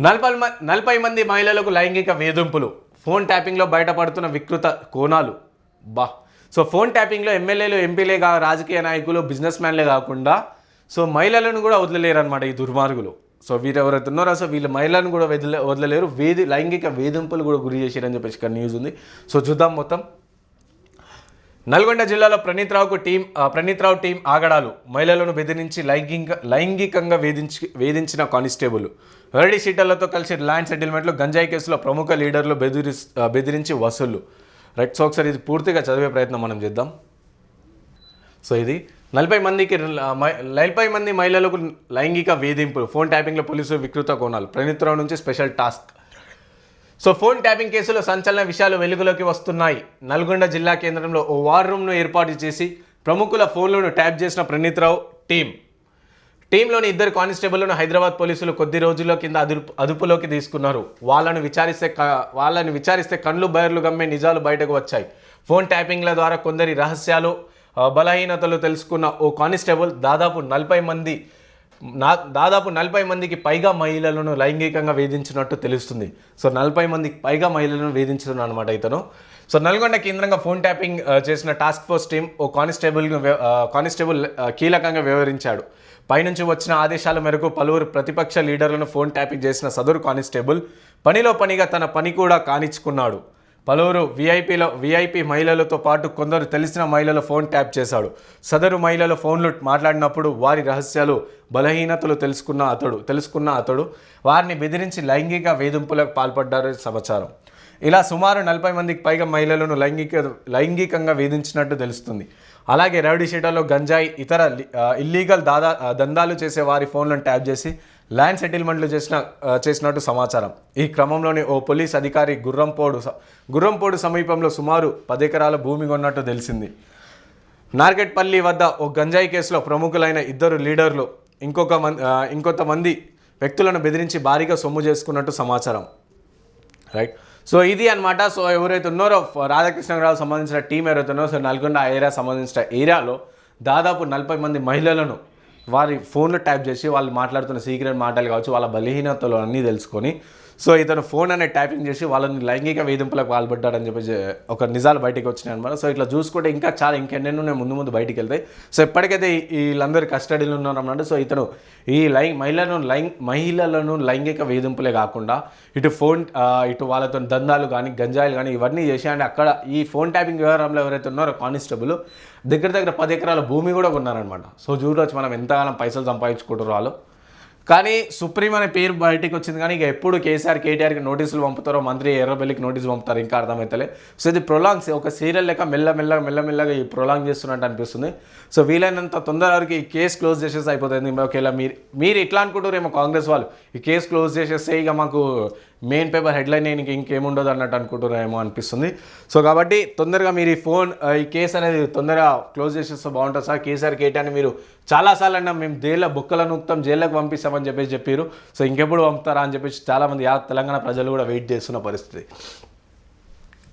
నలభై మ- నలభై మంది మహిళలకు లైంగిక వేధింపులు. ఫోన్ ట్యాపింగ్లో బయటపడుతున్న వికృత కోణాలు. బా. సో ఫోన్ ట్యాపింగ్లో ఎమ్మెల్యేలు ఎంపీలే కా రాజకీయ నాయకులు బిజినెస్ మ్యాన్లే కాకుండా సో మహిళలను కూడా వదిలేరు అనమాట ఈ దుర్మార్గులు. సో వీరు ఎవరైతే ఉన్నారో సో వీళ్ళు మహిళలను కూడా వదిలే వదలలేరు. వేది లైంగిక వేధింపులు కూడా గురి చేశారని చెప్పేసి ఇక్కడ న్యూస్ ఉంది. సో చూద్దాం మొత్తం. నల్గొండ జిల్లాలో ప్రణీత్ రావుకు టీం ప్రణీత్రావు ప్రణీత్ రావు టీం ఆగడాలు. మహిళలను బెదిరించి లైంగిక లైంగికంగా వేధించి వేధించిన కానిస్టేబుల్. రెడీ షీటర్లతో కలిసి ల్యాండ్ సెటిల్మెంట్లో గంజాయి కేసులో ప్రముఖ లీడర్లు బెదిరి బెదిరించి వసూళ్ళు. రైట్ సో ఒకసారి ఇది పూర్తిగా చదివే ప్రయత్నం మనం చేద్దాం. సో ఇది నలభై మందికి నలభై మంది మహిళలకు లైంగిక వేధింపులు ఫోన్ ట్యాపింగ్లో పోలీసులు వికృత కోణాలు. ప్రణీత్రావు నుంచి స్పెషల్ టాస్క్. సో ఫోన్ ట్యాపింగ్ కేసులో సంచలన విషయాలు వెలుగులోకి వస్తున్నాయి. నల్గొండ జిల్లా కేంద్రంలో ఓ వార్ రూమ్ను ఏర్పాటు చేసి ప్రముఖుల ఫోన్లను ట్యాప్ చేసిన ప్రణీత్ రావు టీం టీంలోని ఇద్దరు కానిస్టేబుల్ను హైదరాబాద్ పోలీసులు కొద్ది రోజుల్లో కింద అదుపు అదుపులోకి తీసుకున్నారు. వాళ్ళను విచారిస్తే వాళ్ళని విచారిస్తే కండ్లు బయర్లు గమ్మే నిజాలు బయటకు వచ్చాయి. ఫోన్ ట్యాపింగ్ల ద్వారా కొందరి రహస్యాలు బలహీనతలు తెలుసుకున్న ఓ కానిస్టేబుల్ దాదాపు నలభై మంది నా దాదాపు నలభై మందికి పైగా మహిళలను లైంగికంగా వేధించినట్టు తెలుస్తుంది. సో నలభై మందికి పైగా మహిళలను వేధించుతున్నాడు అనమాట ఇతను. సో నల్గొండ కేంద్రంగా ఫోన్ ట్యాపింగ్ చేసిన టాస్క్ ఫోర్స్ టీం ఓ కానిస్టేబుల్ కానిస్టేబుల్ కీలకంగా వ్యవహరించాడు. పైనుంచి వచ్చిన ఆదేశాల మేరకు పలువురు ప్రతిపక్ష లీడర్లను ఫోన్ ట్యాపింగ్ చేసిన సదరు కానిస్టేబుల్ పనిలో పనిగా తన పని కూడా కానిచ్చుకున్నాడు. పలువురు వీఐపీలో వీఐపీ మహిళలతో పాటు కొందరు తెలిసిన మహిళల ఫోన్ ట్యాప్ చేశాడు. సదరు మహిళల ఫోన్లు మాట్లాడినప్పుడు వారి రహస్యాలు బలహీనతలు తెలుసుకున్న అతడు తెలుసుకున్న అతడు వారిని బెదిరించి లైంగిక వేధింపులకు పాల్పడ్డారు సమాచారం. ఇలా సుమారు నలభై మందికి పైగా మహిళలను లైంగిక లైంగికంగా వేధించినట్టు తెలుస్తుంది. అలాగే రౌడీ షీటర్లో గంజాయి ఇతర ఇల్లీగల్ దాదా దందాలు చేసే వారి ఫోన్లను ట్యాప్ చేసి ల్యాండ్ సెటిల్మెంట్లు చేసిన చేసినట్టు సమాచారం. ఈ క్రమంలోనే ఓ పోలీస్ అధికారి గుర్రంపోడు గుర్రంపోడు సమీపంలో సుమారు పది ఎకరాల భూమి కొన్నట్టు తెలిసింది. నార్కెట్పల్లి వద్ద ఓ గంజాయి కేసులో ప్రముఖులైన ఇద్దరు లీడర్లు ఇంకొక మంది ఇంకొంతమంది వ్యక్తులను బెదిరించి భారీగా సొమ్ము చేసుకున్నట్టు సమాచారం. రైట్? సో ఇది అన్నమాట. సో ఎవరైతే ఉన్నారో రాధాకృష్ణ రాధాకృష్ణరావు సంబంధించిన టీం ఎవరైతే ఉన్నారో సో నల్గొండ ఏరియా సంబంధించిన ఏరియాలో దాదాపు నలభై మంది మహిళలను వారి ఫోన్లో ట్యాప్ చేసి వాళ్ళు మాట్లాడుతున్న సీక్రెట్ మాటలు కావచ్చు వాళ్ళ బలహీనతలు అన్నీ తెలుసుకొని సో ఇతను ఫోన్ అనే ట్యాపింగ్ చేసి వాళ్ళని లైంగిక వేధింపులకు పాల్పడ్డాడని చెప్పి ఒక నిజాలు బయటికి వచ్చినాయి అనమాట. సో ఇట్లా చూసుకుంటే ఇంకా చాలా ఇంకెన్నెన్నో ముందు ముందు బయటికి వెళ్తాయి. సో ఎప్పటికైతే ఈ- వీళ్ళందరూ కస్టడీలో ఉన్నారన్నమాట సో ఇతను ఈ లై మహిళలను లైంగ్ మహిళలను లైంగిక వేధింపులే కాకుండా ఇటు ఫోన్ ఇటు వాళ్ళతో దందాలు కానీ గంజాయిలు కానీ ఇవన్నీ చేసి అంటే అక్కడ ఈ ఫోన్ ట్యాపింగ్ వ్యవహారంలో ఎవరైతే ఉన్నారో కానిస్టేబుల్ దగ్గర దగ్గర పది ఎకరాల భూమి కూడా కొన్నారనమాట సో చూడవచ్చు మనం ఎంతగానో పైసలు సంపాదించుకుంటారు వాళ్ళు. కానీ సుప్రీం అనే పేరు బయటికి వచ్చింది కానీ ఇక ఎప్పుడు కేసీఆర్ కేటీఆర్కి నోటీసులు పంపుతారో మంత్రి ఎర్రబెల్లికి నోటీస్ పంపుతారు ఇంకా అర్థమవుతలే సో ఇది ప్రొలాంగ్స్ ఒక సీరియల్ లెక్క మెల్లమెల్లగా మెల్లమెల్లగా ఈ ప్రొలాంగ్ చేస్తున్నట్టు అనిపిస్తుంది. సో వీలైనంత తొందర వరకు ఈ కేసు క్లోజ్ చేసేసి అయిపోతుంది. ఒకవేళ మీరు మీరు ఇట్లా అనుకుంటారేమో కాంగ్రెస్ వాళ్ళు? ఈ కేసు క్లోజ్ చేసేస్తే ఇక మాకు మెయిన్ పేపర్ హెడ్లైన్ ఇంక ఇంకేముండదు అన్నట్టు అనుకుంటున్నారేమో అనిపిస్తుంది. సో కాబట్టి తొందరగా మీరు ఈ ఫోన్ ఈ కేసు అనేది తొందరగా క్లోజ్ చేసేస్తే బాగుంటుంది. సార్ కేసీఆర్ కేటీఆర్ని మీరు చాలాసార్లు అన్నా. మేము జైల్లో బుక్కల నూక్తం జైల్లోకి పంపిస్తామని చెప్పేసి చెప్పారు సో ఇంకెప్పుడు పంపుతారా అని చెప్పేసి చాలామంది తెలంగాణ ప్రజలు కూడా వెయిట్ చేస్తున్న పరిస్థితి.